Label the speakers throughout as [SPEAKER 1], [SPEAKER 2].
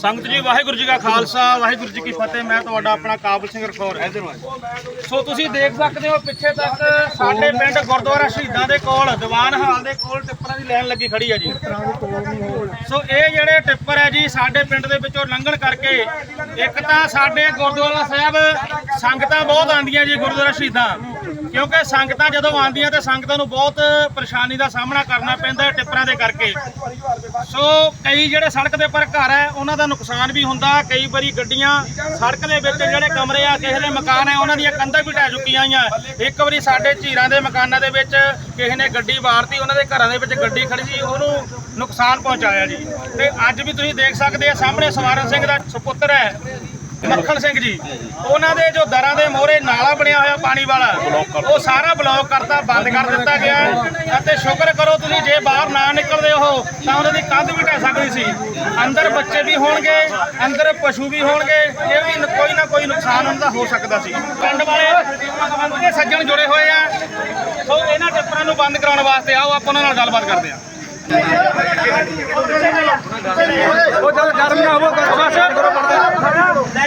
[SPEAKER 1] ਸੰਗਤ ਜੀ, ਵਾਹਿਗੁਰੂ ਜੀ ਕਾ ਖਾਲਸਾ, ਵਾਹਿਗੁਰੂ ਜੀ ਕੀ ਫਤਿਹ। ਮੈਂ ਤੁਹਾਡਾ ਆਪਣਾ ਕਾਬਲ ਸਿੰਘ ਰਖੌਰ। ਸੋ ਤੁਸੀਂ ਦੇਖ ਸਕਦੇ ਹੋ, ਪਿੱਛੇ ਤੱਕ ਸਾਡੇ ਪਿੰਡ ਗੁਰਦੁਆਰਾ ਸ਼ਹੀਦਾਂ ਦੇ ਕੋਲ, ਦੀਵਾਨ ਹਾਲ ਦੇ ਕੋਲ ਟਿੱਪਰਾਂ ਦੀ ਲਾਈਨ ਲੱਗੀ ਖੜੀ ਹੈ ਜੀ। ਸੋ ਇਹ ਜਿਹੜੇ ਟਿੱਪਰ ਹੈ ਜੀ, ਸਾਡੇ ਪਿੰਡ ਦੇ ਵਿੱਚੋਂ ਲੰਘਣ ਕਰਕੇ ਇੱਕ ਤਾਂ ਸਾਡੇ ਗੁਰਦੁਆਰਾ ਸਾਹਿਬ ਸੰਗਤਾਂ ਬਹੁਤ ਆਉਂਦੀਆਂ ਜੀ, ਗੁਰਦੁਆਰਾ ਸ਼ਹੀਦਾਂ। ਕਿਉਂਕਿ ਸੰਗਤਾਂ ਜਦੋਂ ਆਉਂਦੀਆਂ ਤੇ ਸੰਗਤਾਂ ਨੂੰ ਬਹੁਤ ਪਰੇਸ਼ਾਨੀ ਦਾ ਸਾਹਮਣਾ ਕਰਨਾ ਪੈਂਦਾ ਟਿੱਪਰਾਂ ਦੇ ਕਰਕੇ। ਸੋ ਕਈ ਜਿਹੜੇ ਸੜਕ ਦੇ ਪਰ ਘਰ ਹੈ, ਉਹਨਾਂ ਦਾ ਨੁਕਸਾਨ ਵੀ ਹੁੰਦਾ। ਕਈ ਵਾਰੀ ਗੱਡੀਆਂ ਸੜਕ ਦੇ ਵਿੱਚ ਜਿਹੜੇ ਕਮਰੇ ਆ, ਕਿਸੇ ਦੇ ਮਕਾਨ ਹੈ, ਉਹਨਾਂ ਦੀਆਂ ਕੰਧਾਂ ਵੀ ਢਹਿ ਚੁੱਕੀਆਂ ਆ ਇੱਕ ਵਾਰੀ ਸਾਡੇ ਝੀਰਾਂ ਦੇ ਮਕਾਨਾਂ ਦੇ ਵਿੱਚ ਕਿਸੇ ਨੇ ਗੱਡੀ ਵਾਰਤੀ, ਉਹਨਾਂ ਦੇ ਘਰਾਂ ਦੇ ਵਿੱਚ ਗੱਡੀ ਖੜੀ ਸੀ, ਉਹਨੂੰ ਨੁਕਸਾਨ ਪਹੁੰਚਾਇਆ ਜੀ। ਤੇ ਅੱਜ ਵੀ ਤੁਸੀਂ ਦੇਖ ਸਕਦੇ ਆ, ਸਾਹਮਣੇ ਸਵਾਰਨ ਸਿੰਘ ਦਾ ਸੁਪੁੱਤਰ ਹੈ। ਮੱਖਣ ਸਿੰਘ ਜੀ, ਉਹਨਾਂ ਦੇ ਜੋ ਦਰਾਂ ਦੇ ਮੋਹਰੇ ਨਾਲਾ ਬਣਿਆ ਹੋਇਆ ਪਾਣੀ ਵਾਲਾ, ਉਹ ਸਾਰਾ ਬਲੌਕ ਕਰਤਾ, ਬੰਦ ਕਰ ਦਿੱਤਾ ਗਿਆ ਅਤੇ ਸ਼ੁਕਰ ਕਰੋ ਤੁਸੀਂ ਜੇ ਬਾਹਰ ਨਾ ਨਿਕਲਦੇ ਹੋ, ਤਾਂ ਉਹਨਾਂ ਦੀ ਕੰਧ ਵੀ ਢਹਿ ਸਕਦੀ ਸੀ। ਅੰਦਰ ਬੱਚੇ ਵੀ ਹੋਣਗੇ, ਅੰਦਰ ਪਸ਼ੂ ਵੀ ਹੋਣਗੇ, ਇਹ ਵੀ ਕੋਈ ਨਾ ਕੋਈ ਨੁਕਸਾਨ ਉਹਨਾਂ ਦਾ ਹੋ ਸਕਦਾ ਸੀ। ਪਿੰਡ ਵਾਲੇ ਬੰਦੇ ਸੱਜਣ ਜੁੜੇ ਹੋਏ ਆ। ਸੋ ਇਹਨਾਂ ਟਿੱਪਰਾਂ ਨੂੰ ਬੰਦ ਕਰਾਉਣ ਵਾਸਤੇ ਆਓ, ਆਪਾਂ ਉਹਨਾਂ ਨਾਲ ਗੱਲਬਾਤ ਕਰਦੇ ਹਾਂ। ਉਹ ਜਦ ਗਰਮ ਨਾ ਹੋਵੋ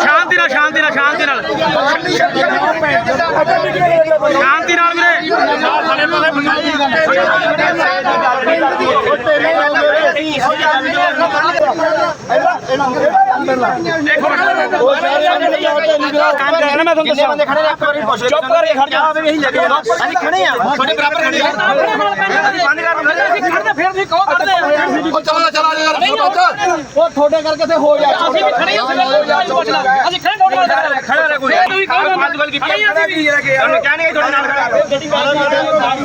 [SPEAKER 1] ਸ਼ਾਂਤੀ ਨਾਲ ਸ਼ਾਂਤੀ ਨਾਲ ਸ਼ਾਂਤੀ ਨਾਲ ਸ਼ਾਂਤੀ ਨਾਲ ਵੀਰੇ ਕੰਮ ਕਰਨਾ ਮੈਂ ਤੁਹਾਨੂੰ ਦੱਸਾਂ। ਚੁੱਪ ਕਰਕੇ ਖੜ ਜਾ।
[SPEAKER 2] ਅਸੀਂ ਖੜੇ ਆ। ਤੁਹਾਡੇ ਬਰਾਬਰ ਖੜੇ ਆ।
[SPEAKER 1] ਬੰਦ ਕਰ ਅਸੀਂ ਖੜਦੇ ਫਿਰ ਵੀ ਕਹੋ ਕਰਦੇ
[SPEAKER 2] ਉਹ ਚਲਾ ਚਲਾ ਯਾਰ ਸਰਪੰਚ
[SPEAKER 3] ਉਹ ਤੁਹਾਡੇ ਕਰਕੇ ਤੇ ਹੋ ਜਾ
[SPEAKER 1] ਅਸੀਂ ਵੀ ਖੜੇ ਹਾਂ ਅਸੀਂ ਖੜੇ ਨੋਟ ਕਰ ਖੜਾ ਰਹਿ ਕੋਈ। ਤੁਸੀਂ ਕਹੋ ਫਾਲਤੂ ਗੱਲ ਕੀਤੀ ਅਸੀਂ ਵੀ ਤੁਹਾਨੂੰ ਕਹਿਣੇ ਤੁਹਾਡੇ ਨਾਲ ਖੜਾ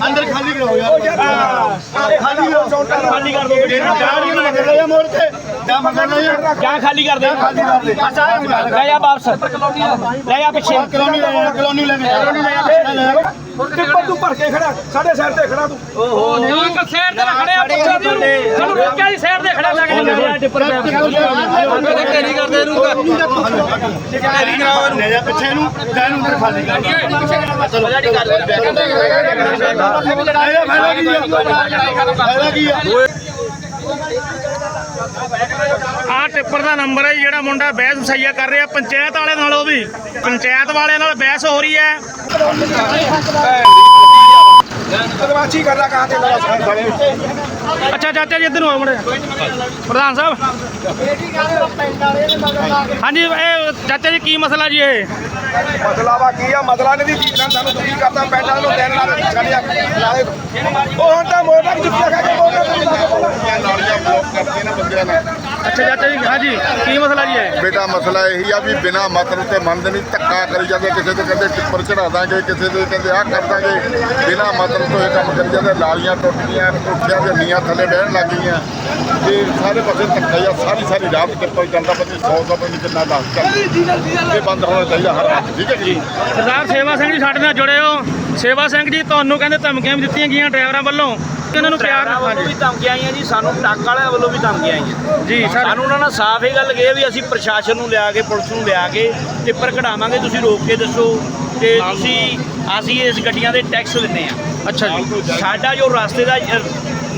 [SPEAKER 2] ਅੰਦਰ ਖਾਲੀ ਕਰੋ ਯਾਰ। ਖਾਲੀ ਕਰੋ।
[SPEAKER 1] ਖਾਲੀ ਕਰ ਦੋ
[SPEAKER 2] ਜਾ ਨਹੀਂ ਮਗਰ ਲੈ ਜਾ ਮੋੜ ਤੇ ਜਾ ਮਗਰ ਲੈ ਜਾ
[SPEAKER 1] ਜਾਂ ਖਾਲੀ ਕਰ ਦੇ
[SPEAKER 2] ਕਰ ਦੇ
[SPEAKER 1] ਲੈ ਜਾ ਵਾਪਸ ਲੈ ਜਾ ਪਿੱਛੇ
[SPEAKER 2] ਕਲੋਨੀ ਲੈ ਜਾ ਕਲੋਨੀ ਲੈ ਜਾ
[SPEAKER 3] ਟਿੱਪਰ ਤੂੰ ਭਰ ਕੇ ਖੜਾ ਸਾਡੇ ਸਾਈਡ ਤੇ ਖੜਾ ਤੂੰ
[SPEAKER 1] ਇੱਕ ਸਾਈਡ ਤੇ ਖੜੇ ਆ ਪੁੱਛੋ ਦੀ ਸਾਨੂੰ ਰੋਕਿਆ ਦੀ ਸਾਈਡ ਤੇ ਖੜਾ ਲੱਗ ਟਿੱਪਰ
[SPEAKER 2] ਢੇਰੀ ਕਰਦੇ ਇਹਨੂੰ ਢੇਰੀ ਕਰਾਓ ਇਹਨੂੰ ਲੈ ਜਾ ਪਿੱਛੇ ਜਾ ਇਹਨੂੰ ਅੰਦਰ ਖਾਲੀ ਕਰ ਚਲੋ ਲੈ ਜਾ ਫਾਇਦਾ ਕੀ ਆ ਫਾਇਦਾ ਕੀ ਆ
[SPEAKER 1] ਆ ਟਿੱਪਰ ਦਾ ਨੰਬਰ ਹੈ ਜੀ, ਜਿਹੜਾ ਮੁੰਡਾ ਬਹਿਸ ਵਸਈਆ ਕਰ ਰਿਹਾ ਪੰਚਾਇਤ ਵਾਲੇ ਨਾਲ ਉਹ ਵੀ ਪੰਚਾਇਤ ਵਾਲੇ ਨਾਲ ਬਹਿਸ ਹੋ ਰਹੀ ਹੈ।
[SPEAKER 3] ਬਦਮਾਸ਼ੀ ਕਰਦਾ ਕਹਾਂ ਤੇ
[SPEAKER 1] ਅੱਛਾ ਚਾਚਾ ਜੀ ਇੱਧਰ ਨੂੰ ਆਓ ਪ੍ਰਧਾਨ ਸਾਹਿਬ। ਹਾਂਜੀ ਇਹ ਚਾਚਾ ਜੀ ਕੀ ਮਸਲਾ ਜੀ ਇਹ?
[SPEAKER 3] ਮਸਲਾ ਵਾ ਕੀ ਆ? ਮਸਲਾ ਨਹੀਂ ਦੀ ਨਾਲ ਸਾਨੂੰ ਦੁਖੀ ਕਰਦਾ ਪੈਂਟਾਂ ਨੂੰ ਦੇਣ ਨਾਲ ਛੜਿਆ ਲਾਏ। ਉਹ ਹੁਣ ਤਾਂ ਮੋਟਰ ਜੁੱਤੀਆਂ ਖਾ ਕੇ ਮੋਟਰ
[SPEAKER 4] ਨਾਲੀਆਂ ਬਲੌਕ ਕਰਤੀਆਂ ਨੇ ਬੰਦਿਆਂ ਨੇ
[SPEAKER 1] ਅੱਛਾ ਚਾਚਾ ਜੀ ਹਾਂਜੀ ਕੀ ਮਸਲਾ ਜੀ ਇਹ?
[SPEAKER 4] ਬੇਟਾ ਮਸਲਾ ਇਹੀ ਆ ਵੀ ਬਿਨਾ ਮਤਲਬ ਤੇ ਮੰਨਦੇ ਨਹੀਂ ਧੱਕਾ ਕਰੀ ਜਾਂਦੇ ਕਿਸੇ ਦੇ ਕਹਿੰਦੇ ਟਿੱਪਰ ਚੜਾ ਦਾਂਗੇ ਕਿਸੇ ਦੇ ਕਹਿੰਦੇ ਆਹ ਕਰ ਦਾਂਗੇ। ਬਿਨਾ ਮਤਲਬ ਤੋਂ ਇਹ ਕੰਮ ਕਰੀ ਜਾਂਦੇ ਲਾਲੀਆਂ ਟੁੱਟ ਗਈਆਂ ਕੋਠਿਆਂ ਦੇ ਨੀਆਂ ਥੱਲੇ ਬਹਿਣ ਲੱਗ ਗਈਆਂ। ਤੇ ਸਾਰੇ ਪਾਸੇ ਧੱਕਾ ਹੀ ਆ ਸਾਰੀ ਸਾਰੀ ਰਾਤ ਟਿੱਪਰ ਜਾਂਦਾ ਪਤਾ 100 ਦਾ ਪਤਾ ਕਿੰਨਾ ਲੱਖ ਚੱਲ ਇਹ ਬੰਦ ਹੋਣਾ ਚਾਹੀਦਾ ਹਰ ਰਾਤ ਠੀਕ ਹੈ ਜੀ?
[SPEAKER 1] ਸਰਦਾਰ ਸੇਵਾ ਸਿੰਘ ਜੀ ਸਾਡੇ ਨਾਲ ਜੁੜੇ ਹੋ। ਸੇਵਾ ਸਿੰਘ ਜੀ ਤੁਹਾਨੂੰ ਕਹਿੰਦੇ ਧਮਕੀਆਂ ਵੀ ਦਿੱਤੀਆਂ ਗਈਆਂ ਡਰਾਈਵਰਾਂ ਵੱਲੋਂ। ਇਹਨਾਂ ਨੂੰ ਪਿਆਰ ਨਾਲ
[SPEAKER 5] ਵੱਲੋਂ ਵੀ ਧਮਕੀਆਂ ਆਈਆਂ ਜੀ ਸਾਨੂੰ ਟੱਕ ਵਾਲਿਆਂ ਵੱਲੋਂ ਵੀ ਧਮਕੀਆਂ ਆਈਆਂ।
[SPEAKER 1] ਜੀ ਸਰ।
[SPEAKER 5] ਸਾਨੂੰ ਉਹਨਾਂ ਨੇ ਸਾਫ਼ ਇਹ ਗੱਲ ਕਹੀ ਵੀ ਅਸੀਂ ਪ੍ਰਸ਼ਾਸਨ ਨੂੰ ਲਿਆ ਕੇ ਪੁਲਿਸ ਨੂੰ ਲਿਆ ਕੇ ਟਿੱਪਰ ਕਢਾਵਾਂਗੇ ਤੁਸੀਂ ਰੋਕ ਕੇ ਦੱਸੋ ਤੇ ਤੁਸੀਂ ਅਸੀਂ ਇਸ ਗੱਡੀਆਂ ਦੇ ਟੈਕਸ ਦਿੰਨੇ ਆ
[SPEAKER 1] ਅੱਛਾ ਜੀ।
[SPEAKER 5] ਸਾਡਾ ਜੋ ਰਸਤੇ ਦਾ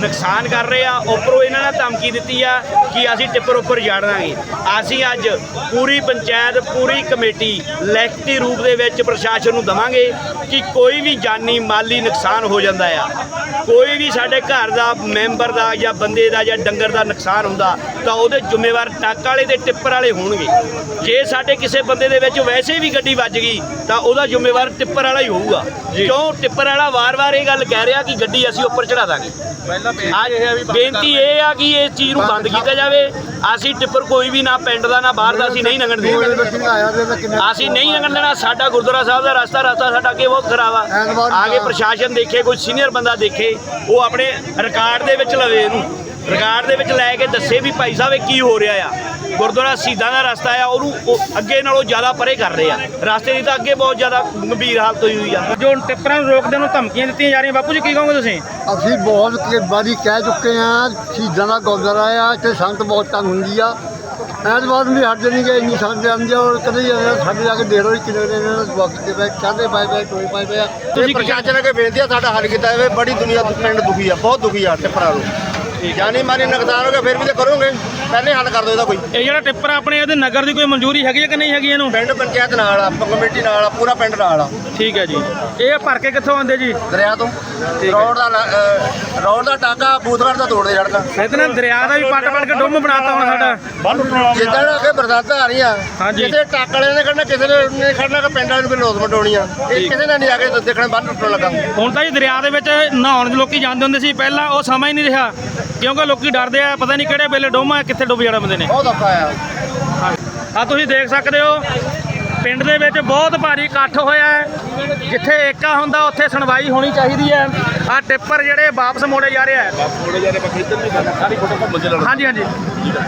[SPEAKER 5] ਨੁਕਸਾਨ ਕਰ ਰਹੇ ਆ ਉੱਪਰੋਂ ਇਹਨਾਂ ਨੇ ਧਮਕੀ ਦਿੱਤੀ ਆ ਕਿ ਅਸੀਂ ਟਿੱਪਰ ਉੱਪਰ ਜਾੜ ਦਾਂਗੇ। ਅਸੀਂ ਅੱਜ ਪੂਰੀ ਪੰਚਾਇਤ ਪੂਰੀ ਕਮੇਟੀ ਲਿਖਤੀ ਰੂਪ ਦੇ ਵਿੱਚ ਪ੍ਰਸ਼ਾਸਨ ਨੂੰ ਦਵਾਂਗੇ ਕਿ ਕੋਈ ਵੀ ਜਾਨੀ ਮਾਲੀ ਨੁਕਸਾਨ ਹੋ ਜਾਂਦਾ ਆ। ਕੋਈ ਵੀ ਸਾਡੇ ਘਰ ਦਾ ਮੈਂਬਰ ਦਾ ਜਾਂ ਬੰਦੇ ਦਾ ਜਾਂ ਡੰਗਰ ਦਾ ਨੁਕਸਾਨ ਹੁੰਦਾ ਤਾਂ ਉਹਦੇ ਜ਼ਿੰਮੇਵਾਰ ਟੱਕ ਵਾਲੇ ਤੇ ਟਿੱਪਰ ਵਾਲੇ ਹੋਣਗੇ। ਜੇ ਸਾਡੇ ਕਿਸੇ ਬੰਦੇ ਦੇ ਵਿੱਚ ਵੈਸੇ ਵੀ ਗੱਡੀ ਵੱਜ ਗਈ ਤਾਂ ਉਹਦਾ ਜ਼ਿੰਮੇਵਾਰ ਟਿੱਪਰ ਵਾਲਾ ਹੀ ਹੋਊਗਾ। ਕਿਉਂ? ਟਿੱਪਰ ਵਾਲਾ ਵਾਰ-ਵਾਰ ਇਹ ਗੱਲ ਕਹਿ ਰਿਹਾ ਕਿ ਗੱਡੀ ਅਸੀਂ ਉੱਪਰ ਚੜਾ ਦਾਂਗੇ। ਅੱਜ ਬੇਨਤੀ ਇਹ ਆ ਕਿ ਇਸ ਚੀਜ਼ ਨੂੰ ਬੰਦ ਕੀਤਾ ਜਾਵੇ। ਅਸੀਂ ਟਿੱਪਰ ਕੋਈ ਵੀ ਨਾ ਪਿੰਡ ਦਾ ਨਾ ਬਾਹਰ ਦਾ ਅਸੀਂ ਨਹੀਂ ਲੰਘਣ ਦੇਣਾ। ਅਸੀਂ ਨਹੀਂ ਲੰਘਣ ਦੇਣਾ ਸਾਡਾ ਗੁਰਦੁਆਰਾ ਸਾਹਿਬ ਦਾ ਰਸਤਾ ਰਸਤਾ ਸਾਡਾ ਅੱਗੇ ਬਹੁਤ ਖਰਾਬ ਆ। ਆਗੇ ਪ੍ਰਸ਼ਾਸਨ ਦੇਖੇ ਕੋਈ ਸੀਨੀਅਰ ਬੰਦਾ ਦੇਖੇ ਉਹ ਆਪਣੇ ਰਿਕਾਰਡ ਦੇ ਵਿੱਚ ਲਵੇ ਇਹਨੂੰ। ਰਿਕਾਰਡ ਦੇ ਵਿੱਚ ਲੈ ਕੇ ਦੱਸੇ ਵੀ ਭਾਈ ਸਾਹਿਬ ਇਹ ਕੀ ਹੋ ਰਿਹਾ ਆ। ਗੁਰਦੁਆਰਾ ਸ਼ਹੀਦਾਂ ਦਾ ਰਸਤਾ ਆ ਉਹਨੂੰ ਉਹ ਅੱਗੇ ਨਾਲੋਂ ਜ਼ਿਆਦਾ ਪਰੇ ਕਰ ਰਹੇ ਆ। ਰਸਤੇ ਦੀ ਤਾਂ ਅੱਗੇ ਬਹੁਤ ਜ਼ਿਆਦਾ ਗੰਭੀਰ ਹਾਲਤ ਹੋਈ ਹੋਈ ਆ।
[SPEAKER 1] ਜੋ ਟਿੱਪਰਾਂ ਨੂੰ ਰੋਕਦੇ ਨੂੰ ਧਮਕੀਆਂ ਦਿੱਤੀਆਂ ਜਾ ਰਹੀਆਂ ਬਾਪੂ ਜੀ ਕੀ ਕਹੋਗੇ ਤੁਸੀਂ?
[SPEAKER 6] ਅਸੀਂ ਬਹੁਤ ਵਾਰੀ ਕਹਿ ਚੁੱਕੇ ਹਾਂ ਸ਼ਹੀਦਾਂ ਦਾ ਗੁਰਦੁਆਰਾ ਆ ਇੱਥੇ ਸੰਗਤ ਬਹੁਤ ਤੰਗ ਹੁੰਦੀ ਆ। ਐਤਵਾਰ ਵੀ ਹਟ ਜਾਣੀ ਕਿ ਇੰਨੀ ਸੰਗ ਜਾਂਦੀ ਆ ਔਰ ਕਦੇ ਜਾਂਦੇ ਸਾਡੇ ਜਾ ਕੇ ਦੇਖ ਲਓ ਕਿੰਨੇ ਨੇ ਵਕਤ ਦੇ ਵਿੱਚ ਕਾਹਦੇ ਪਾਏ ਪਏ ਟੋਏ ਪਾਏ ਪਏ ਆ।
[SPEAKER 2] ਤੁਸੀਂ ਪ੍ਰਸ਼ਾਸਨ ਅੱਗੇ ਬੇਨਤੀ ਆ ਸਾਡਾ ਹੱਲ ਕੀਤਾ ਜਾਵੇ ਬੜੀ ਦੁਨੀਆ ਤੋਂ ਪਿੰਡ ਦੁਖੀ ਆ ਬਹੁਤ ਦੁਖੀ ਆ ਟਿੱਪਰਾਂ ਨੂੰ। ਜਾਨੀ ਮਾਨੀ ਨੁਕਸਾਨ ਹੋ ਗਿਆ ਫਿਰ ਵੀ ਤੇ ਕਰੋਗੇ। ਪਹਿਲੇ ਹੱਲ ਕਰ ਦਿਓ ਇਹਦਾ ਕੋਈ।
[SPEAKER 1] ਇਹ ਜਿਹੜਾ ਟਿੱਪਰ ਆਪਣੇ ਇਹਦੇ ਨਗਰ ਦੀ ਕੋਈ ਮਨਜ਼ੂਰੀ ਹੈਗੀ ਹੈ ਕਿ ਨਹੀਂ ਹੈਗੀ ਇਹਨੂੰ?
[SPEAKER 2] ਪਿੰਡ ਪੰਚਾਇਤ ਨਾਲ ਆ ਕਮੇਟੀ ਨਾਲ ਆ ਪੂਰਾ ਪਿੰਡ ਨਾਲ ਆ।
[SPEAKER 1] ਠੀਕ ਹੈ ਜੀ। ਇਹ ਭਰ ਕੇ ਕਿੱਥੋਂ ਆਉਂਦੇ ਜੀ?
[SPEAKER 2] ਦਰਿਆ ਤੋਂ। ਰੋਡ ਦਾ ਲ- ਅਹ ਰੋਡ ਦਾ ਟਾਕਾ ਬੂਥਗੜ ਦਾ ਤੋੜਦੇ ਸੜਕਾਂ
[SPEAKER 1] ਇਹਦੇ ਨਾਲ ਦਰਿਆ ਦਾ ਵੀ ਪੱਟ ਪੱਟ ਕੇ ਡੁੰਮ ਬਣਾਤਾ ਹੁਣ ਸਾਡਾ।
[SPEAKER 2] ਜਿੱਦਣ ਅੱਗੇ ਬਰਸਾਤਾਂ ਆ ਰਹੀਆਂ
[SPEAKER 1] ਹਾਂਜੀ।
[SPEAKER 2] ਕਿਸੇ ਟਾਕ ਵਾਲੇ ਨੇ ਖੜਨਾ ਕਿਸੇ ਨੇ ਨਹੀਂ ਖੜਨਾ ਕਿ ਪਿੰਡ ਵਾਲੇ ਨੂੰ ਕੋਈ ਲੋਸਮੈਂਟ ਹੋਣੀ ਆ ਇਹ ਕਿਸੇ ਨੇ ਨਹੀਂ ਆ ਕੇ ਦੇਖਣ ਬੰਨ ਟੁੱਟਣ ਲੱਗਾ।
[SPEAKER 1] ਹੁਣ ਤਾਂ ਜੀ ਦਰਿਆ ਦੇ ਵਿੱਚ ਨਹਾਉਣ ਦੇ ਲੋਕੀ ਜਾਂਦੇ ਹੁੰਦੇ ਸੀ ਪਹਿਲਾਂ ਉਹ ਸਮਾਂ ਹੀ ਨਹੀਂ ਰਿਹਾ। ਕਿਉਂਕਿ ਲੋਕੀ ਡਰਦੇ ਆ ਪਤਾ ਨਹੀਂ ਕਿਹੜੇ ਵੇਲੇ ਡੁੰਮ ਕਿੱਥੇ ਡੁੱਬ ਜਾਣਾ ਬੰਦੇ ਨੇ।
[SPEAKER 2] ਬਹੁਤ ਔਖਾ ਆ।
[SPEAKER 1] ਆ ਤੁਸੀਂ ਦੇਖ ਸਕਦੇ ਹੋ। ਪਿੰਡ ਦੇ ਵਿੱਚ ਬਹੁਤ ਭਾਰੀ ਇਕੱਠ ਹੋਇਆ ਹੈ। ਜਿੱਥੇ ਏਕਾ ਹੁੰਦਾ, ਉੱਥੇ ਸੁਣਵਾਈ ਹੋਣੀ ਚਾਹੀਦੀ ਹੈ। ਆ ਟਿੱਪਰ ਜਿਹੜੇ ਵਾਪਸ ਮੋੜੇ ਜਾ ਰਿਹਾ ਹੈ ਹਾਂਜੀ ਹਾਂਜੀ।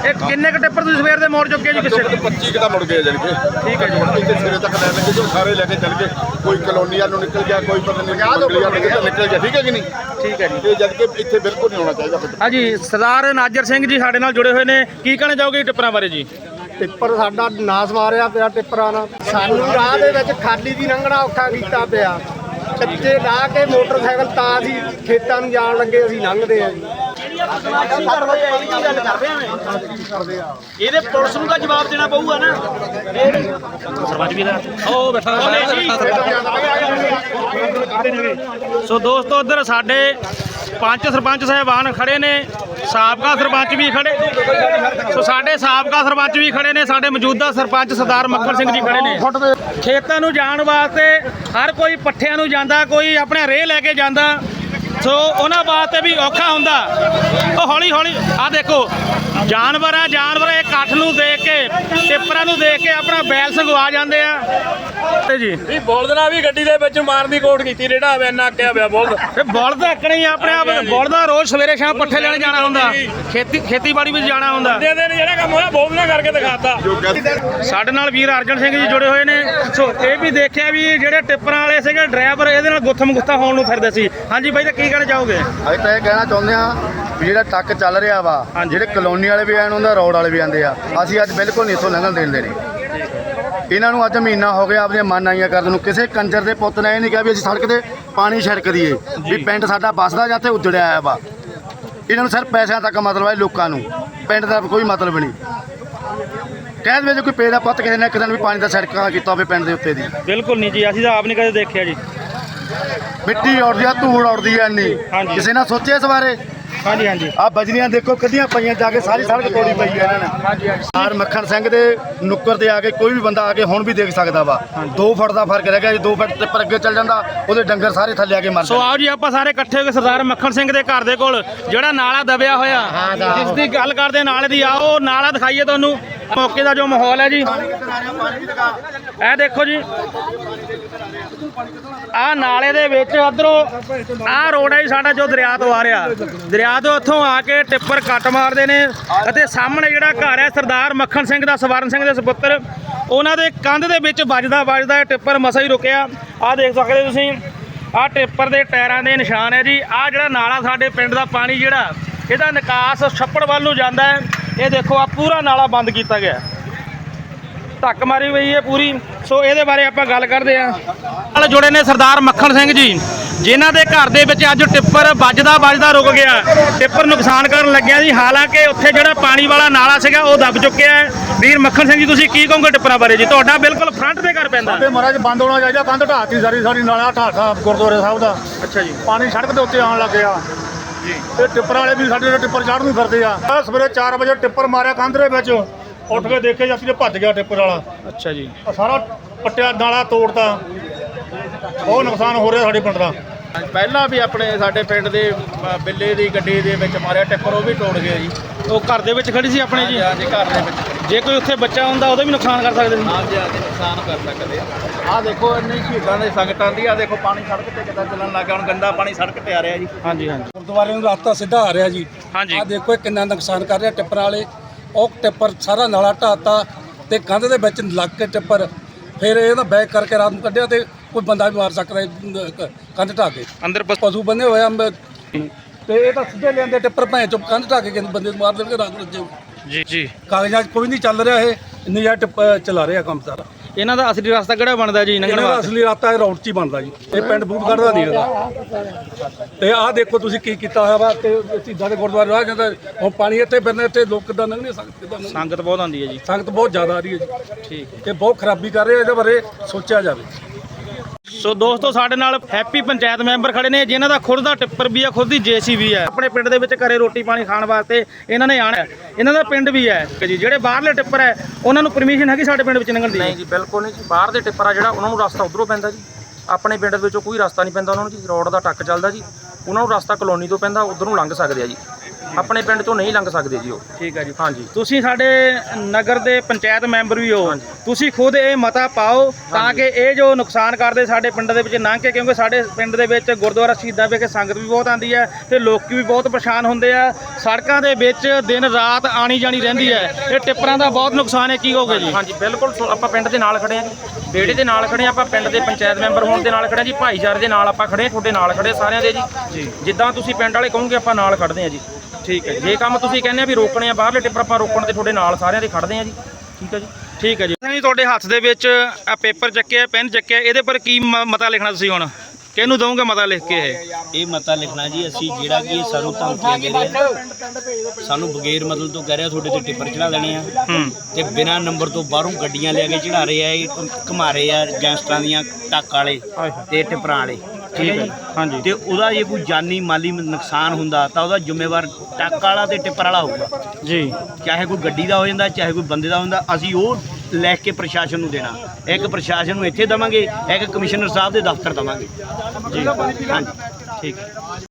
[SPEAKER 1] ਇਹ ਕਿੰਨੇ ਕੁ ਟਿੱਪਰ ਤੁਸੀਂ ਸਵੇਰ ਦੇ ਮੋੜ ਚੁੱਕੇ ਜੀ ਕਿਸੇ
[SPEAKER 4] 25 ਕਿਤਾ ਮੁੜ ਗਏ ਜਾਨ ਕੇ ਠੀਕ ਹੈ ਜੀ ਇੱਥੇ ਸਿਰੇ ਤੱਕ ਲੈ ਲੱਗੇ ਜੋ ਸਾਰੇ ਲੈ ਕੇ ਚੱਲ ਗਏ ਕੋਈ ਕਲੋਨੀ ਨੂੰ ਨਿਕਲ ਗਿਆ ਕੋਈ ਪਤਾ ਨਹੀਂ ਮੰਗਲੀ ਵੱਲ ਨਿਕਲ ਗਿਆ ਠੀਕ ਹੈ ਕਿ ਨਹੀਂ ਠੀਕ ਹੈ ਜੀ। ਇਹ ਜਦ ਕਿ ਇੱਥੇ ਬਿਲਕੁਲ ਨਹੀਂ ਹੋਣਾ ਚਾਹੀਦਾ
[SPEAKER 1] ਹਾਂਜੀ, ਸਰਦਾਰ ਨਾਜਰ ਸਿੰਘ ਜੀ ਸਾਡੇ ਨਾਲ ਜੁੜੇ ਹੋਏ ਨੇ। ਕੀ ਕਹਿਣਾ ਚਾਹੋਗੇ ਟਿੱਪਰਾਂ ਬਾਰੇ ਜੀ?
[SPEAKER 6] ਟਿੱਪਰ ਸਾਡਾ ਨਾਸ ਮਾਰਿਆ ਪਿਆ ਟਿੱਪਰਾਂ ਨਾਲ। ਸਾਨੂੰ ਰਾਹ ਦੇ ਵਿੱਚ ਖਾਲੀ ਦੀ ਲੰਘਣਾ ਔਖਾ ਕੀਤਾ ਪਿਆ। ਕੱਚੇ ਲਾ ਕੇ ਮੋਟਰਸਾਈਕਲ ਤਾਂ ਅਸੀਂ ਖੇਤਾਂ ਨੂੰ ਜਾਣ ਲੱਗੇ ਅਸੀਂ ਲੰਘਦੇ ਆ ਜੀ।
[SPEAKER 5] ਇਹਦੇ ਪੁਲਿਸ ਨੂੰ ਤਾਂ ਜਵਾਬ ਦੇਣਾ ਪਊਗਾ ਨਾ।
[SPEAKER 1] ਸਰਪੰਚ ਵੀ ਦਾ ਉਹ ਬੈਠਾ ਸੋ ਦੋਸਤੋ ਉਧਰ ਸਾਡੇ ਪੰਜ ਸਰਪੰਚ ਸਾਹਿਬਾਨ ਖੜੇ ਨੇ। ਸਾਬਕਾ ਸਰਪੰਚ ਵੀ ਖੜੇ ਸੋ ਸਾਡੇ ਸਾਬਕਾ ਸਰਪੰਚ ਵੀ ਖੜੇ ਨੇ, ਸਾਡੇ ਮੌਜੂਦਾ ਸਰਪੰਚ ਸਰਦਾਰ ਮੱਖਣ ਸਿੰਘ ਜੀ ਖੜੇ ਨੇ। ਖੇਤਾਂ ਨੂੰ ਜਾਣ ਵਾਸਤੇ ਹਰ ਕੋਈ ਪੱਠਿਆਂ ਨੂੰ ਜਾਂਦਾ, ਕੋਈ ਆਪਣੇ ਰੇਹ ਲੈ ਕੇ ਜਾਂਦਾ। ਸੋ ਉਹਨਾਂ ਵਾਸਤੇ ਵੀ ਔਖਾ ਹੁੰਦਾ। ਉਹ ਹੌਲੀ ਹੌਲੀ ਆ ਦੇਖੋ ਜਾਨਵਰ ਆ ਜਾਨਵਰ ਇਹ ਕੱਠ ਨੂੰ ਦੇਖ ਕੇ ਟਿੱਪਰਾਂ ਨੂੰ ਦੇਖ ਕੇ ਆਪਣਾ ਬੈਲ ਸੰਗਵਾ ਜਾਂਦੇ ਆ। ਤੇ ਜੀ।
[SPEAKER 7] ਵੀ ਬੋਲਦਨਾ ਵੀ ਗੱਡੀ ਦੇ ਵਿੱਚ ਮਾਰਨ ਦੀ ਕੋਟ ਕੀਤੀ ਰੇੜਾ ਵੇ ਨਾ ਆਕਿਆ ਪਿਆ ਬੋਲਦ।
[SPEAKER 1] ਇਹ ਬਲਦ ਆਕਣੇ ਹੀ ਆਪਣੇ ਆਪ ਬਲਦਾ ਰੋਜ਼ ਸਵੇਰੇ ਸ਼ਾਮ ਪੱਠੇ ਲੈਣ ਜਾਣਾ ਹੁੰਦਾ। ਖੇਤੀ ਖੇਤੀਬਾੜੀ ਵਿੱਚ ਜਾਣਾ ਹੁੰਦਾ।
[SPEAKER 7] ਦੇ ਦੇ ਜਿਹੜਾ ਕੰਮ ਹੋਇਆ ਬੋਲਦਨਾ ਕਰਕੇ ਦਿਖਾਤਾ।
[SPEAKER 1] ਸਾਡੇ ਨਾਲ ਵੀਰ ਅਰਜਨ ਸਿੰਘ ਜੀ ਜੁੜੇ ਹੋਏ ਨੇ। ਸੋ ਇਹ ਵੀ ਦੇਖਿਆ ਵੀ ਜਿਹੜੇ ਟਿੱਪਰਾਂ ਵਾਲੇ ਸੀਗੇ ਡਰਾਈਵਰ ਇਹਦੇ ਨਾਲ ਗੁੱਥਮ ਗੁੱਥਾ ਹੋਣ ਨੂੰ ਫਿਰਦੇ ਸੀ। ਹਾਂਜੀ ਬਾਈ ਤਾਂ ਕੀ ਕਹਿਣਾ ਚਾਹੋਗੇ?
[SPEAKER 2] ਅਸੀਂ ਤਾਂ ਇਹ ਕਹਿਣਾ ਚਾਹੁੰਦੇ ਆ ਵੀ ਜਿਹੜਾ ਟੱਕ ਚੱਲ ਰਿਹਾ ਵਾ ਜਿਹੜੇ ਕਲੋਨੀ ਵਾਲੇ ਵੀ ਆਣ ਹੁੰਦਾ ਰੋਡ ਵਾਲੇ ਵੀ ਆਂਦੇ ਆ। ਅਸੀਂ ਅੱਜ ਬਿਲਕੁਲ ਨਹੀਂ ਇੱਥੋਂ ਲੰਘਣ ਦੇਣ ਦੇਣੀ। ਇਹਨਾਂ ਨੂੰ ਅੱਜ ਮਹੀਨਾ ਹੋ ਗਿਆ ਆਪਣੀਆਂ ਮਨ ਆਈਆਂ ਕਰਨ ਨੂੰ। ਕਿਸੇ ਕੰਜਰ ਦੇ ਪੁੱਤ ਨੇ ਇਹ ਨਹੀਂ ਕਿਹਾ ਵੀ ਅਸੀਂ ਸੜਕ ਤੇ ਪਾਣੀ ਛਿੜਕ ਦਈਏ ਵੀ ਪਿੰਡ ਸਾਡਾ ਬਸਦਾ ਜਾਂ ਤੇ ਉੱਜੜਿਆ ਆਇਆ ਵਾ। ਇਹਨਾਂ ਨੂੰ ਸਿਰਫ ਪੈਸਿਆਂ ਤੱਕ ਮਤਲਬ ਹੈ ਲੋਕਾਂ ਨੂੰ। ਪਿੰਡ ਦਾ ਕੋਈ ਮਤਲਬ ਨਹੀਂ। ਕਹਿ ਦੇ ਜੇ ਕੋਈ ਪੇੜ ਦਾ ਪੁੱਤ ਕਿਸੇ ਨੇ ਇੱਕ ਦਿਨ ਵੀ ਪਾਣੀ ਦਾ ਛਿੜਕਾਅ ਕੀਤਾ ਹੋਵੇ ਪਿੰਡ ਦੇ ਉੱਤੇ ਦੀ।
[SPEAKER 1] ਬਿਲਕੁਲ ਨਹੀਂ ਜੀ ਅਸੀਂ ਤਾਂ ਆਪ ਨਹੀਂ ਕਦੇ ਦੇਖਿਆ ਜੀ।
[SPEAKER 2] ਮਿੱਟੀ ਉੜਦੀ ਆ ਧੂੜ ਉੜਦੀ ਆ ਇੰਨੀ।
[SPEAKER 1] ਹਾਂਜੀ।
[SPEAKER 2] ਕਿਸੇ ਨੇ ਸੋਚਿਆ ਇਸ ਬਾਰੇ?
[SPEAKER 1] ਹਾਂਜੀ ਹਾਂਜੀ।
[SPEAKER 2] ਆ ਬਜਰੀਆਂ ਦੇਖੋ ਕਿੱਦੀਆਂ ਪਈਆਂ ਜਾ ਕੇ ਸਾਰੀ ਸੜਕ ਤੋੜੀ ਪਈ ਹੈ ਇਹਨਾਂ ਨੇ। ਹਾਂਜੀ ਹਾਂਜੀ। ਮੱਖਣ ਸਿੰਘ ਦੇ ਨੁੱਕਰ ਤੇ ਆ ਕੇ ਕੋਈ ਵੀ ਬੰਦਾ ਆ ਕੇ ਹੁਣ ਵੀ ਦੇਖ ਸਕਦਾ ਵਾ। 2 ਫੁੱਟ ਦਾ ਫ਼ਰਕ ਰਹਿ ਗਿਆ ਜੇ 2 ਫੁੱਟ ਟਿੱਪਰ ਅੱਗੇ ਚੱਲ ਜਾਂਦਾ ਉਹਦੇ ਡੰਗਰ ਸਾਰੇ ਥੱਲੇ ਆ ਕੇ ਮਰ
[SPEAKER 1] ਸੋ ਆਓ ਜੀ ਆਪਾਂ ਸਾਰੇ ਇਕੱਠੇ ਹੋ ਕੇ ਸਰਦਾਰ ਮੱਖਣ ਸਿੰਘ ਦੇ ਘਰ ਦੇ ਕੋਲ ਜਿਹੜਾ ਨਾਲਾ ਦਬਿਆ ਹੋਇਆ ਜਿਸ ਦੀ ਗੱਲ ਕਰਦੇ ਹਾਂ ਨਾਲੇ ਦੀ ਆਓ ਨਾਲਾ ਦਿਖਾਈਏ ਤੁਹਾਨੂੰ। ਮੌਕੇ ਦਾ ਜੋ ਮਾਹੌਲ ਹੈ ਜੀ। ਇਹ ਦੇਖੋ ਜੀ। ਆ ਨਾਲੇ ਦੇ ਵਿੱਚ ਉਧਰੋਂ ਆ ਰੋਡ ਹੈ ਜੀ ਸਾਡਾ ਜੋ ਦਰਿਆ ਤੋਂ ਆ ਰਿਹਾ। ਦਰਿਆ ਤੋਂ ਉੱਥੋਂ ਆ ਕੇ ਟਿੱਪਰ ਕੱਟ ਮਾਰਦੇ ਨੇ ਅਤੇ ਸਾਹਮਣੇ ਜਿਹੜਾ ਘਰ ਹੈ ਸਰਦਾਰ ਮੱਖਣ ਸਿੰਘ ਦਾ, ਸਵਰਨ ਸਿੰਘ ਦੇ ਸੁਪੁੱਤਰ। ਉਹਨਾਂ ਦੇ ਕੰਧ ਦੇ ਵਿੱਚ ਵੱਜਦਾ ਵੱਜਦਾ ਟਿੱਪਰ ਮਸਾ ਹੀ ਰੁਕਿਆ। ਆ ਦੇਖ ਸਕਦੇ ਤੁਸੀਂ ਆ ਟਿੱਪਰ ਦੇ ਟਾਇਰਾਂ ਦੇ ਨਿਸ਼ਾਨ ਹੈ ਜੀ। ਆ ਜਿਹੜਾ ਨਾਲਾ ਸਾਡੇ ਪਿੰਡ ਦਾ ਪਾਣੀ ਜਿਹੜਾ, ਇਹਦਾ ਨਿਕਾਸ ਛੱਪੜ ਵੱਲ ਨੂੰ ਜਾਂਦਾ ਹੈ। ਇਹ ਦੇਖੋ ਆ ਪੂਰਾ ਨਾਲਾ ਬੰਦ ਕੀਤਾ ਗਿਆ। ਧੱਕ ਮਾਰੀ ਹੋਈ ਹੈ ਪੂਰੀ। ਸੋ ਇਹਦੇ ਬਾਰੇ ਆਪਾਂ ਗੱਲ ਕਰਦੇ ਆ ਨਾਲ ਜੁੜੇ ਨੇ ਸਰਦਾਰ ਮੱਖਣ ਸਿੰਘ ਜੀ ਜਿਨ੍ਹਾਂ ਦੇ ਘਰ ਦੇ ਵਿੱਚ ਅੱਜ ਟਿੱਪਰ ਵੱਜਦਾ ਵੱਜਦਾ ਰੁਕ ਗਿਆ। ਟਿੱਪਰ ਨੁਕਸਾਨ ਕਰਨ ਲੱਗਿਆ ਜੀ। ਹਾਲਾਂਕਿ ਉੱਥੇ ਜਿਹੜਾ ਪਾਣੀ ਵਾਲਾ ਨਾਲਾ ਸੀਗਾ ਉਹ ਦਬ ਚੁੱਕਿਆ ਹੈ। ਵੀਰ ਮੱਖਣ ਸਿੰਘ ਜੀ ਤੁਸੀਂ ਕੀ ਕਹੋਗੇ ਟਿੱਪਰਾਂ ਬਾਰੇ ਜੀ? ਤੁਹਾਡਾ ਬਿਲਕੁਲ ਫਰੰਟ ਦੇ ਘਰ ਪੈਂਦਾ।
[SPEAKER 3] ਤੇ ਮਹਾਰਾਜ ਬੰਦ ਹੋਣਾ ਚਾਹੀਦਾ ਕੰਧ ਢਾਤੀ ਸਾਰੀ ਸਾਰੀ ਨਾਲਾ ਢਾਤਾ ਗੁਰਦੁਆਰੇ ਸਾਹਿਬ ਦਾ।
[SPEAKER 1] ਅੱਛਾ ਜੀ।
[SPEAKER 3] ਪਾਣੀ ਸੜਕ ਦੇ ਉੱਤੇ ਆਉਣ ਲੱਗਿਆ। ਜੀ। ਤੇ ਟਿੱਪਰ ਵਾਲੇ ਵੀ ਸਾਡੇ ਟਿੱਪਰ ਚੜ੍ਹਨ ਨੂੰ ਫਿਰਦੇ ਆ। ਸਵੇਰੇ 4 ਵਜੇ ਟਿੱਪਰ ਮਾਰਿਆ ਕੰਧ ਦੇ ਵਿੱਚ। ਉੱਠ ਕੇ ਦੇਖੇ ਜਾਂਦੀ ਤੇ ਭੱਜ ਗਿਆ ਟਿੱਪਰ ਵਾਲਾ।
[SPEAKER 1] ਅੱਛਾ ਜੀ।
[SPEAKER 3] ਆਹ ਸਾਰਾ ਪੱਟਿਆ ਨਾਲਾ ਤੋੜਤਾ। ਬਹੁਤ ਨੁਕਸਾਨ ਹੋ ਰਿਹਾ ਸਾਡੇ ਪਿੰਡ ਦਾ।
[SPEAKER 5] ਪਹਿਲਾਂ ਵੀ ਆਪਣੇ ਸਾਡੇ ਪਿੰਡ ਦੇ ਅ, ਬਿੱਲੇ ਦੀ ਗੱਡੀ ਦੇ ਵਿੱਚ ਮਾਰਿਆ ਟਿੱਪਰ ਉਹ ਵੀ ਟੁੱਟ ਗਿਆ ਜੀ।
[SPEAKER 1] ਉਹ ਘਰ ਦੇ ਵਿੱਚ ਖੜੀ ਸੀ ਆਪਣੇ ਜੀ?
[SPEAKER 5] ਹਾਂਜੀ ਘਰ ਦੇ ਵਿੱਚ।
[SPEAKER 1] ਜੇ ਕੋਈ ਉੱਥੇ ਬੱਚਾ ਹੁੰਦਾ ਉਹਦਾ ਵੀ ਨੁਕਸਾਨ ਕਰ ਸਕਦੇ ਸੀ।
[SPEAKER 5] ਹਾਂਜੀ ਹਾਂਜੀ ਨੁਕਸਾਨ ਕਰ ਸਕਦੇ ਆ। ਦੇਖੋ ਇੰਨੀ ਸ਼ਹੀਦਾਂ ਦੇ ਸੰਗਤਾਂ ਦੀ ਆ ਦੇਖੋ ਪਾਣੀ ਸੜਕ ਤੇ ਕਿੱਦਾਂ ਚੱਲਣ ਲੱਗਾ ਹੁਣ ਗੰਦਾ ਪਾਣੀ ਸੜਕ ਤੇ ਆ ਰਿਹਾ ਜੀ।
[SPEAKER 1] ਹਾਂਜੀ ਹਾਂਜੀ।
[SPEAKER 8] ਗੁਰਦੁਆਰੇ ਨੂੰ ਰਸਤਾ ਸਿੱਧਾ ਆ ਰਿਹਾ ਜੀ।
[SPEAKER 1] ਹਾਂਜੀ।
[SPEAKER 8] ਆ ਦੇਖੋ ਇਹ ਕਿੰਨਾ ਨੁਕਸਾਨ ਕਰ ਰਿਹਾ ਟਿੱਪਰ ਵਾਲੇ। ਉਹ ਟਿੱਪਰ ਸਾਰਾ ਨਾਲਾ ਢਾਤਾ ਤੇ ਕੰਧ ਦੇ ਵਿੱਚ ਲੱਗ ਕੇ ਟਿੱਪਰ। ਫਿਰ ਇਹਦਾ ਬੈਕ ਕਰਕੇ ਰਾਤ ਨੂੰ ਕੱਢਿਆ ਤੇ ਕੋਈ ਬੰਦਾ ਵੀ ਮਾਰ ਸਕਦਾ ਇਹ, ਅਹ, ਕ- ਕੰਧ ਢਾ ਕੇ।
[SPEAKER 1] ਅੰਦਰ ਪਸ-
[SPEAKER 8] ਪਸ਼ੂ ਬੰਨੇ ਹੋਏ ਆ ਤੇ ਇਹ ਤਾਂ ਸਿੱਧੇ ਲੈਂਦੇ ਟਿੱਪਰ ਭੈਂ ਚੁੱਪ ਕੰਧ ਢਾ ਕੇ ਕਿਸੇ ਬੰਦੇ ਨੂੰ ਮਾਰ ਦੇਣਗੇ ਰਾਤ ਨੂੰ ਜੇ
[SPEAKER 1] ਜੀ ਜੀ।
[SPEAKER 8] ਕਾਗਜ਼ਾਂ 'ਚ ਕੋਈ ਨਹੀਂ ਚੱਲ ਰਿਹਾ ਇਹ ਨਜਾਇਜ਼ ਟਿੱਪ ਚਲਾ ਰਿਹਾ ਕੰਮ ਸਾਰਾ।
[SPEAKER 1] ਇਹਨਾਂ ਦਾ ਅਸਲੀ ਰਸਤਾ ਕਿਹੜਾ ਬਣਦਾ ਜੀ ਲੰਘਣ
[SPEAKER 8] ਇਹਨਾਂ ਦਾ
[SPEAKER 1] ਵਾਸਤੇ?
[SPEAKER 8] ਅਸਲੀ ਰਾਤਾ ਇਹ ਰੌਡ 'ਚ ਹੀ ਬਣਦਾ ਜੀ। ਇਹ ਪਿੰਡ ਬੂਟ ਕੱਢਦਾ ਨਹੀਂ ਹੈਗਾ। ਤੇ ਆਹ ਦੇਖੋ ਤੁਸੀਂ ਕੀ ਕੀਤਾ ਹੋਇਆ ਵਾ ਤੇ ਸਿੱਧਾ ਦੇ ਗੁਰਦੁਆਰੇ ਰਾਹ ਜਾਂਦਾ ਹੁਣ ਪਾਣੀ ਇੱਥੇ ਫਿਰਨੇ ਇੱਥੇ ਲੋਕ ਕਿੱਦਾਂ ਲੰਘਣੇ? ਸੰਗਤ ਕਿੱਦਾਂ ਲੰਘਣੀ?
[SPEAKER 1] ਸੰਗਤ ਬਹੁਤ ਆਉਂਦੀ ਹੈ ਜੀ।
[SPEAKER 8] ਸੰਗਤ ਬਹੁਤ ਜ਼ਿਆਦਾ ਆ ਰਹੀ ਹੈ ਜੀ।
[SPEAKER 1] ਠੀਕ
[SPEAKER 8] ਇਹ ਬਹੁਤ ਖਰਾਬੀ ਕਰ ਰਹੇ ਆ ਇਹਦੇ ਬਾਰੇ ਸੋਚਿਆ ਜਾਵੇ।
[SPEAKER 1] ਸੋ ਦੋਸਤੋ, ਸਾਡੇ ਨਾਲ ਹੈਪੀ ਪੰਚਾਇਤ ਮੈਂਬਰ ਖੜੇ ਨੇ, ਜਿਨ੍ਹਾਂ ਦਾ ਖੁਦ ਦਾ ਟਿੱਪਰ ਵੀ ਹੈ ਖੁਦ ਦੀ ਜੇਸੀ ਵੀ ਹੈ ਆਪਣੇ ਪਿੰਡ ਦੇ ਵਿੱਚ ਘਰੇ ਰੋਟੀ ਪਾਣੀ ਖਾਣ ਵਾਸਤੇ ਇਹਨਾਂ ਨੇ ਆਣਾ ਇਹਨਾਂ ਦਾ ਪਿੰਡ ਵੀ ਹੈ ਕਿ ਜੀ। ਜਿਹੜੇ ਬਾਹਰਲੇ ਟਿੱਪਰ ਹੈ, ਉਹਨਾਂ ਨੂੰ ਪਰਮਿਸ਼ਨ ਹੈਗੀ ਸਾਡੇ ਪਿੰਡ ਵਿੱਚ ਲੰਘਣ ਦੀ?
[SPEAKER 9] ਨਹੀਂ ਜੀ, ਬਿਲਕੁਲ ਨਹੀਂ ਜੀ। ਬਾਹਰ ਦੇ ਟਿੱਪਰ ਆ, ਜਿਹੜਾ ਉਹਨਾਂ ਨੂੰ ਰਸਤਾ ਉਧਰੋਂ ਪੈਂਦਾ ਜੀ। ਆਪਣੇ ਪਿੰਡ ਦੇ ਵਿੱਚੋਂ ਕੋਈ ਰਸਤਾ ਨਹੀਂ ਪੈਂਦਾ ਉਹਨਾਂ ਨੂੰ ਜੀ। ਰੋਡ ਦਾ ਟੱਕ ਚੱਲਦਾ ਜੀ। ਉਹਨਾਂ ਨੂੰ ਰਸਤਾ ਕਲੋਨੀ ਤੋਂ ਪੈਂਦਾ, ਉਧਰ ਨੂੰ ਲੰਘ ਸਕਦੇ ਆ ਜੀ। ਆਪਣੇ ਪਿੰਡ ਤੋਂ ਨਹੀਂ ਲੰਘ ਸਕਦੇ ਜੀ ਉਹ।
[SPEAKER 1] ਠੀਕ ਹੈ ਜੀ।
[SPEAKER 9] ਹਾਂਜੀ।
[SPEAKER 1] ਤੁਸੀਂ ਸਾਡੇ ਨਗਰ ਦੇ ਪੰਚਾਇਤ ਮੈਂਬਰ ਵੀ ਹੋ। ਤੁਸੀਂ ਖੁਦ ਇਹ ਮਤਾ ਪਾਓ ਤਾਂ ਕਿ ਇਹ ਜੋ ਨੁਕਸਾਨ ਕਰਦੇ ਸਾਡੇ ਪਿੰਡ ਦੇ ਵਿੱਚ ਲੰਘ ਕੇ ਕਿਉਂਕਿ ਸਾਡੇ ਪਿੰਡ ਦੇ ਵਿੱਚ ਗੁਰਦੁਆਰਾ ਸ਼ਹੀਦਾਂ ਵਿਖੇ ਸੰਗਤ ਵੀ ਬਹੁਤ ਆਉਂਦੀ ਹੈ ਤੇ ਲੋਕੀ ਵੀ ਬਹੁਤ ਪਰੇਸ਼ਾਨ ਹੁੰਦੇ ਆ। ਸੜਕਾਂ ਦੇ ਵਿੱਚ ਦਿਨ ਰਾਤ ਆਣੀ ਜਾਣੀ ਰਹਿੰਦੀ ਹੈ। ਇਹ ਟਿੱਪਰਾਂ ਦਾ ਬਹੁਤ ਨੁਕਸਾਨ ਹੈ ਕੀ ਕਹੋਗੇ ਜੀ?
[SPEAKER 9] ਹਾਂਜੀ ਬਿਲਕੁਲ ਆਪਾਂ ਪਿੰਡ ਦੇ ਨਾਲ ਖੜੇ ਆ ਜੀ। ਬੇੜੇ ਦੇ ਨਾਲ ਖੜੇ ਆਪਾਂ ਪਿੰਡ ਦੇ ਪੰਚਾਇਤ ਮੈਂਬਰ ਹੋਣ ਦੇ ਨਾਲ ਖੜੇ ਜੀ। ਭਾਈਚਾਰੇ ਦੇ ਨਾਲ ਆਪਾਂ ਖੜੇ ਆ ਤੁਹਾਡੇ ਨਾਲ ਖੜੇ ਸਾਰਿਆਂ ਦੇ ਜੀ। ਜਿੱਦਾਂ ਤੁਸੀਂ ਪਿੰਡ ਵਾਲੇ ਕਹੋਗੇ ਆਪਾਂ ਨਾਲ ਖੜਦੇ ਆ ਜੀ। ਠੀਕ ਹੈ ਜੇ। ਕੰਮ ਤੁਸੀਂ ਕਹਿੰਦੇ ਆ ਵੀ ਰੋਕਣੇ ਆ ਬਾਹਰਲੇ ਟਿੱਪਰ ਆਪਾਂ ਰੋਕਣ ਤੇ ਤੁਹਾਡੇ ਨਾਲ ਸਾਰਿਆਂ ਦੇ ਖੜਦੇ ਆ ਜੀ। ਠੀਕ ਹੈ ਜੀ।
[SPEAKER 1] ਠੀਕ ਹੈ ਜੀ। ਜੀ ਤੁਹਾਡੇ ਹੱਥ ਦੇ ਵਿੱਚ ਆ ਪੇਪਰ ਚੱਕਿਆ ਪੈਨ ਚੱਕਿਆ ਇਹਦੇ ਪਰ ਕੀ ਮਤਾ ਲਿਖਣਾ ਤੁਸੀਂ ਹੁਣ? ਕਿਹਨੂੰ ਦਵੋਗੇ ਮਤਾ ਲਿਖ ਕੇ ਇਹ?
[SPEAKER 5] ਇਹ ਮਤਾ ਲਿਖਣਾ ਜੀ ਅਸੀਂ ਜਿਹੜਾ ਕਿ ਇਹ ਸਾਨੂੰ ਧਮਕੀਆਂ ਦੇ ਰਿਹਾ ਸਾਨੂੰ ਬਗੈਰ ਮਤਲਬ ਤੋਂ ਕਹਿ ਰਿਹਾ ਤੁਹਾਡੇ ਤੇ ਟਿੱਪਰ ਚੜਾ ਦੇਣੇ ਆ। ਤੇ ਬਿਨਾਂ ਨੰਬਰ ਤੋਂ ਬਾਹਰੋਂ ਗੱਡੀਆਂ ਲਿਆ ਕੇ ਚੜਾ ਰਹੇ ਆ ਇਹ ਘੁਮਾ ਰਹੇ ਆ ਗੈਂਗਸਟਰਾਂ ਦੀਆਂ ਟੱਕ ਵਾਲੇ ਤੇ ਟਿੱਪਰਾਂ ਵਾਲੇ। ਠੀਕ ਹੈ ਜੀ।
[SPEAKER 1] ਹਾਂਜੀ।
[SPEAKER 5] ਤੇ ਉਹਦਾ ਜੇ ਕੋਈ ਜਾਨੀ ਮਾਲੀ ਨੁਕਸਾਨ ਹੁੰਦਾ ਤਾਂ ਉਹਦਾ ਜ਼ਿੰਮੇਵਾਰ ਟੱਕ ਵਾਲਾ ਤੇ ਟਿੱਪਰ ਵਾਲਾ ਹੋਊਗਾ।
[SPEAKER 1] ਜੀ।
[SPEAKER 5] ਚਾਹੇ ਕੋਈ ਗੱਡੀ ਦਾ ਹੋ ਜਾਂਦਾ ਚਾਹੇ ਕੋਈ ਬੰਦੇ ਦਾ ਹੁੰਦਾ ਅਸੀਂ ਉਹ ਲੈ ਕੇ ਪ੍ਰਸ਼ਾਸਨ ਨੂੰ ਦੇਣਾ। ਇੱਕ ਪ੍ਰਸ਼ਾਸਨ ਨੂੰ ਇੱਥੇ ਦਵਾਂਗੇ ਇੱਕ ਕਮਿਸ਼ਨਰ ਸਾਹਿਬ ਦੇ ਦਫ਼ਤਰ ਦਵਾਂਗੇ। ਜੀ। ਹਾਂਜੀ
[SPEAKER 1] ਠੀਕ ਹੈ।